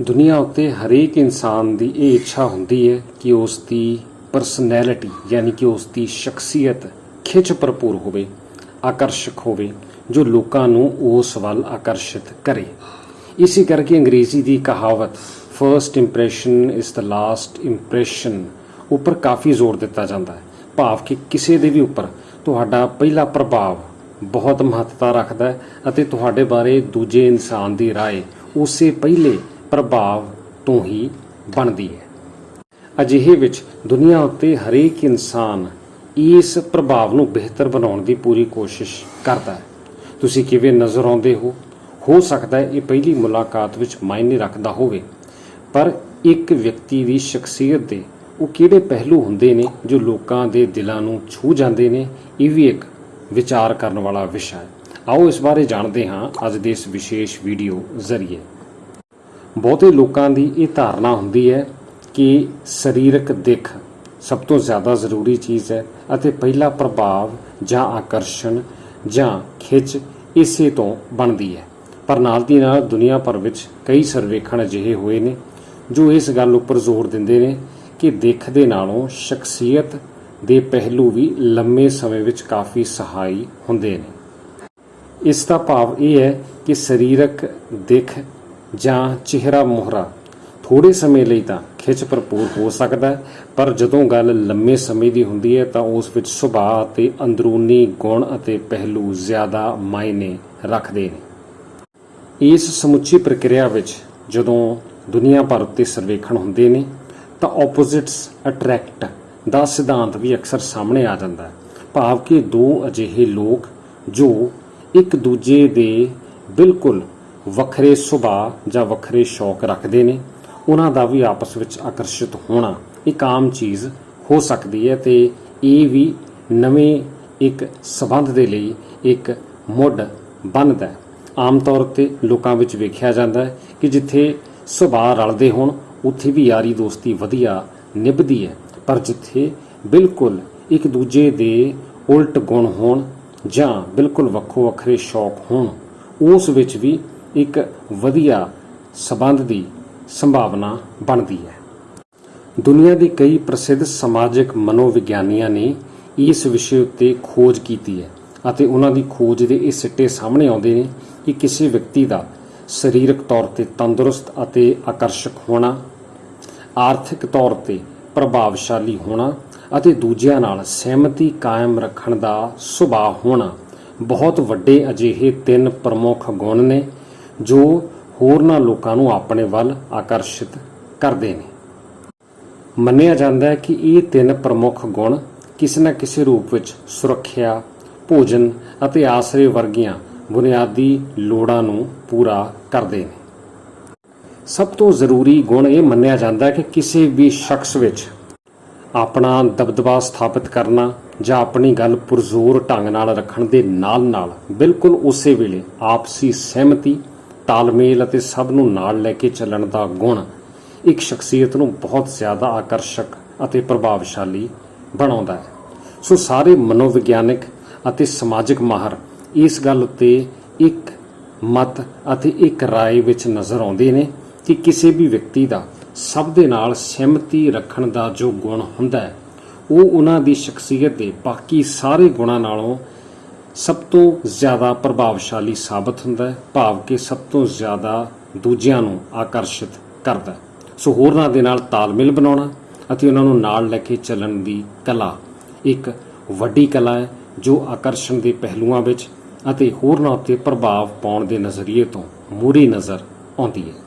ਦੁਨੀਆ ਉੱਤੇ ਹਰੇਕ ਇਨਸਾਨ ਦੀ ਇਹ ਇੱਛਾ ਹੁੰਦੀ ਹੈ ਕਿ ਉਸ ਦੀ ਪਰਸਨੈਲਿਟੀ ਯਾਨੀ ਕਿ ਉਸ ਦੀ ਸ਼ਖਸੀਅਤ ਖਿੱਚ ਭਰਪੂਰ ਹੋਵੇ ਆਕਰਸ਼ਕ ਹੋਵੇ ਜੋ ਲੋਕਾਂ ਨੂੰ ਉਸ ਵੱਲ ਆਕਰਸ਼ਿਤ ਕਰੇ ਇਸੇ ਕਰਕੇ ਅੰਗਰੇਜ਼ੀ ਦੀ ਕਹਾਵਤ first impression is the last impression ਉੱਪਰ ਕਾਫੀ ਜ਼ੋਰ ਦਿੱਤਾ ਜਾਂਦਾ ਹੈ ਭਾਵ ਕਿ ਕਿਸੇ ਦੇ ਵੀ ਉੱਪਰ ਤੁਹਾਡਾ ਪਹਿਲਾ ਪ੍ਰਭਾਵ ਬਹੁਤ ਮਹੱਤਤਾ ਰੱਖਦਾ ਹੈ ਅਤੇ ਤੁਹਾਡੇ ਬਾਰੇ ਦੂਜੇ ਇਨਸਾਨ ਦੀ رائے ਉਸੇ ਪਹਿਲੇ ਪ੍ਰਭਾਵ ਤੋਂ ਹੀ ਬਣਦੀ ਹੈ। ਅਜਿਹੇ ਵਿੱਚ ਦੁਨੀਆ ਉੱਤੇ ਹਰੇਕ ਇਨਸਾਨ ਇਸ ਪ੍ਰਭਾਵ ਨੂੰ ਬਿਹਤਰ ਬਣਾਉਣ ਦੀ ਪੂਰੀ ਕੋਸ਼ਿਸ਼ ਕਰਦਾ ਹੈ। ਤੁਸੀਂ ਕਿਵੇਂ ਨਜ਼ਰ ਆਉਂਦੇ ਹੋ? ਹੋ ਸਕਦਾ ਹੈ ਇਹ ਪਹਿਲੀ ਮੁਲਾਕਾਤ ਵਿੱਚ ਮਾਇਨੇ ਰੱਖਦਾ ਹੋਵੇ, ਪਰ ਇੱਕ ਵਿਅਕਤੀ ਦੀ ਸ਼ਖਸੀਅਤ ਦੇ ਉਹ ਕਿਹੜੇ ਪਹਿਲੂ ਹੁੰਦੇ ਨੇ ਜੋ ਲੋਕਾਂ ਦੇ ਦਿਲਾਂ ਨੂੰ ਛੂ ਜਾਂਦੇ ਨੇ, ਇਹ ਵੀ ਇੱਕ ਵਿਚਾਰ ਕਰਨ ਵਾਲਾ ਵਿਸ਼ਾ ਹੈ। ਆਓ ਇਸ ਬਾਰੇ ਜਾਣਦੇ ਹਾਂ ਅੱਜ ਦੇ ਇਸ ਵਿਸ਼ੇਸ਼ ਵੀਡੀਓ ਜ਼ਰੀਏ। ਬਹੁਤੇ ਲੋਕਾਂ ਦੀ ਇਹ ਧਾਰਨਾ ਹੁੰਦੀ ਹੈ ਕਿ ਸਰੀਰਕ ਦਿੱਖ ਸਭ ਤੋਂ ਜ਼ਿਆਦਾ ਜ਼ਰੂਰੀ ਚੀਜ਼ ਹੈ ਅਤੇ ਪਹਿਲਾ ਪ੍ਰਭਾਵ ਜਾਂ ਆਕਰਸ਼ਣ ਜਾਂ ਖਿੱਚ ਇਸੇ ਤੋਂ ਬਣਦੀ ਹੈ। ਪਰ ਨਾਲ ਦੀ ਨਾਲ ਦੁਨੀਆ ਭਰ ਵਿੱਚ ਕਈ ਸਰਵੇਖਣ ਅਜਿਹੇ ਹੋਏ ਨੇ ਜੋ ਇਸ ਗੱਲ ਉੱਪਰ ਜ਼ੋਰ ਦਿੰਦੇ ਨੇ ਕਿ ਦਿੱਖ ਦੇ ਨਾਲੋਂ ਸ਼ਖਸੀਅਤ ਦੇ ਪਹਿਲੂ ਵੀ ਲੰਮੇ ਸਮੇਂ ਵਿੱਚ ਕਾਫੀ ਸਹਾਈ ਹੁੰਦੇ ਨੇ। ਇਸ ਦਾ ਭਾਵ ਇਹ ਹੈ ਕਿ ਸਰੀਰਕ ਦਿੱਖ ਜਾਂ ਚਿਹਰਾ ਮੋਹਰਾ। ਥੋੜੇ ਸਮੇਂ ਲਈ ਤਾਂ ਖਿੱਚ ਭਰਪੂਰ ਹੋ ਸਕਦਾ ਹੈ, ਪਰ ਜਦੋਂ ਗੱਲ ਲੰਮੇ ਸਮੇਂ ਦੀ ਹੁੰਦੀ ਹੈ ਤਾਂ ਉਸ ਵਿੱਚ ਸੁਭਾਅ ਅਤੇ ਅੰਦਰੂਨੀ ਗੁਣ ਅਤੇ ਪਹਿਲੂ ਜ਼ਿਆਦਾ ਮਾਇਨੇ ਰੱਖਦੇ ਨੇ। ਇਸ ਸਮੁੱਚੀ ਪ੍ਰਕਿਰਿਆ ਵਿੱਚ ਜਦੋਂ ਦੁਨੀਆ ਭਰ ਉੱਤੇ ਸਰਵੇਖਣ ਹੁੰਦੇ ਨੇ, ਤਾਂ ਆਪੋਜ਼ਿਟਸ ਅਟਰੈਕਟ ਦਾ ਸਿਧਾਂਤ ਵੀ ਅਕਸਰ ਸਾਹਮਣੇ ਆ ਜਾਂਦਾ ਹੈ। ਭਾਵ ਕਿ ਦੋ ਅਜਿਹੇ ਲੋਕ ਜੋ ਇੱਕ ਦੂਜੇ ਦੇ ਬਿਲਕੁਲ ਵੱਖਰੇ ਸੁਭਾਅ ਜਾਂ ਵੱਖਰੇ ਸ਼ੌਕ ਰੱਖਦੇ ਨੇ, ਉਹਨਾਂ ਦਾ ਵੀ ਆਪਸ ਵਿੱਚ ਆਕਰਸ਼ਿਤ ਹੋਣਾ ਇੱਕ ਆਮ ਚੀਜ਼ ਹੋ ਸਕਦੀ ਹੈ ਤੇ ਇਹ ਵੀ ਨਵੇਂ ਇੱਕ ਸਬੰਧ ਦੇ ਲਈ ਇੱਕ ਮੁੱਢ ਬਣਦਾ ਹੈ। ਆਮ ਤੌਰ ਤੇ ਲੋਕਾਂ ਵਿੱਚ ਵੇਖਿਆ ਜਾਂਦਾ ਹੈ ਕਿ ਜਿੱਥੇ ਸੁਭਾਅ ਰਲਦੇ ਹੋਣ, ਉੱਥੇ ਵੀ ਯਾਰੀ ਦੋਸਤੀ ਵਧੀਆ ਨਿਭਦੀ ਹੈ, ਪਰ ਜਿੱਥੇ ਬਿਲਕੁਲ ਇੱਕ ਦੂਜੇ ਦੇ ਉਲਟ ਗੁਣ ਹੋਣ ਜਾਂ ਬਿਲਕੁਲ ਵੱਖੋ ਵੱਖਰੇ ਸ਼ੌਕ ਹੋਣ, ਉਸ ਵਿੱਚ ਵੀ ਇੱਕ ਵਧੀਆ ਸਬੰਧ ਦੀ ਸੰਭਾਵਨਾ ਬਣਦੀ ਹੈ। ਦੁਨੀਆ ਦੇ ਕਈ ਪ੍ਰਸਿੱਧ ਸਮਾਜਿਕ ਮਨੋਵਿਗਿਆਨੀਆਂ ਨੇ ਇਸ ਵਿਸ਼ੇ ਉੱਤੇ ਖੋਜ ਕੀਤੀ ਹੈ ਅਤੇ ਉਹਨਾਂ ਦੀ ਖੋਜ ਦੇ ਇਹ ਸਿੱਟੇ ਸਾਹਮਣੇ ਆਉਂਦੇ ਨੇ ਕਿ ਕਿਸੇ ਵਿਅਕਤੀ ਦਾ ਸਰੀਰਕ ਤੌਰ ਤੇ ਤੰਦਰੁਸਤ ਅਤੇ ਆਕਰਸ਼ਕ ਹੋਣਾ, ਆਰਥਿਕ ਤੌਰ ਤੇ ਪ੍ਰਭਾਵਸ਼ਾਲੀ ਹੋਣਾ ਅਤੇ ਦੂਜਿਆਂ ਨਾਲ ਸਹਿਮਤੀ ਕਾਇਮ ਰੱਖਣ ਦਾ ਸੁਭਾਅ ਹੋਣਾ ਬਹੁਤ ਵੱਡੇ ਅਜਿਹੇ ਤਿੰਨ ਪ੍ਰਮੁੱਖ ਗੁਣ ਨੇ ਜੋ ਹੋਰਨਾਂ ਲੋਕਾਂ ਨੂੰ ਆਪਣੇ ਵੱਲ ਆਕਰਸ਼ਿਤ ਕਰਦੇ ਨੇ। ਮੰਨਿਆ ਜਾਂਦਾ ਹੈ ਕਿ ਇਹ ਤਿੰਨ ਪ੍ਰਮੁੱਖ ਗੁਣ ਕਿਸੇ ਨਾ ਕਿਸੇ ਰੂਪ ਵਿੱਚ ਸੁਰੱਖਿਆ, ਭੋਜਨ ਅਤੇ ਆਸਰੇ ਵਰਗੀਆਂ ਬੁਨਿਆਦੀ ਲੋੜਾਂ ਨੂੰ ਪੂਰਾ ਕਰਦੇ ਨੇ। ਸਭ ਤੋਂ ਜ਼ਰੂਰੀ ਗੁਣ ਇਹ ਮੰਨਿਆ ਜਾਂਦਾ ਹੈ ਕਿ ਕਿਸੇ ਵੀ ਸ਼ਖਸ ਵਿੱਚ ਆਪਣਾ ਦਬਦਬਾ ਸਥਾਪਿਤ ਕਰਨਾ ਜਾਂ ਆਪਣੀ ਗੱਲ ਪੁਰਜ਼ੋਰ ਢੰਗ ਨਾਲ ਰੱਖਣ ਦੇ ਨਾਲ-ਨਾਲ ਬਿਲਕੁਲ ਉਸੇ ਵੇਲੇ ਆਪਸੀ ਸਹਿਮਤੀ ਤਾਲਮੇਲ ਅਤੇ ਸਭ ਨੂੰ ਨਾਲ ਲੈ ਕੇ ਚੱਲਣ ਦਾ ਗੁਣ ਇੱਕ ਸ਼ਖਸੀਅਤ ਨੂੰ ਬਹੁਤ ਜ਼ਿਆਦਾ ਆਕਰਸ਼ਕ ਅਤੇ ਪ੍ਰਭਾਵਸ਼ਾਲੀ ਬਣਾਉਂਦਾ ਹੈ ਸੋ ਸਾਰੇ ਮਨੋਵਿਗਿਆਨਿਕ ਅਤੇ ਸਮਾਜਿਕ ਮਾਹਰ ਇਸ ਗੱਲ ਉੱਤੇ ਇੱਕ ਮਤ ਅਤੇ ਇੱਕ رائے ਵਿੱਚ ਨਜ਼ਰ ਆਉਂਦੇ ਨੇ ਕਿ ਕਿਸੇ ਵੀ ਵਿਅਕਤੀ ਦਾ ਸਭ ਦੇ ਨਾਲ ਸਹਿਮਤੀ ਰੱਖਣ ਦਾ ਜੋ ਗੁਣ ਹੁੰਦਾ ਹੈ ਉਹ ਉਹਨਾਂ ਦੀ ਸ਼ਖਸੀਅਤ ਦੇ ਬਾਕੀ ਸਾਰੇ ਗੁਣਾਂ ਨਾਲੋਂ ਸਭ ਤੋਂ ਜ਼ਿਆਦਾ ਪ੍ਰਭਾਵਸ਼ਾਲੀ ਸਾਬਤ ਹੁੰਦਾ ਹੈ, ਭਾਵ ਕਿ ਸਭ ਤੋਂ ਜ਼ਿਆਦਾ ਦੂਜਿਆਂ ਨੂੰ ਆਕਰਸ਼ਿਤ ਕਰਦਾ ਹੈ। ਸੋ ਹੋਰਨਾਂ ਦੇ ਨਾਲ ਤਾਲਮੇਲ ਬਣਾਉਣਾ ਅਤੇ ਉਹਨਾਂ ਨੂੰ ਨਾਲ ਲੈ ਕੇ ਚੱਲਣ ਦੀ ਕਲਾ ਇੱਕ ਵੱਡੀ ਕਲਾ ਹੈ, ਜੋ ਆਕਰਸ਼ਣ ਦੇ ਪਹਿਲੂਆਂ ਵਿੱਚ ਅਤੇ ਹੋਰਨਾਂ ਉੱਤੇ ਪ੍ਰਭਾਵ ਪਾਉਣ ਦੇ ਨਜ਼ਰੀਏ ਤੋਂ ਮੂਰੀ ਨਜ਼ਰ ਆਉਂਦੀ ਹੈ।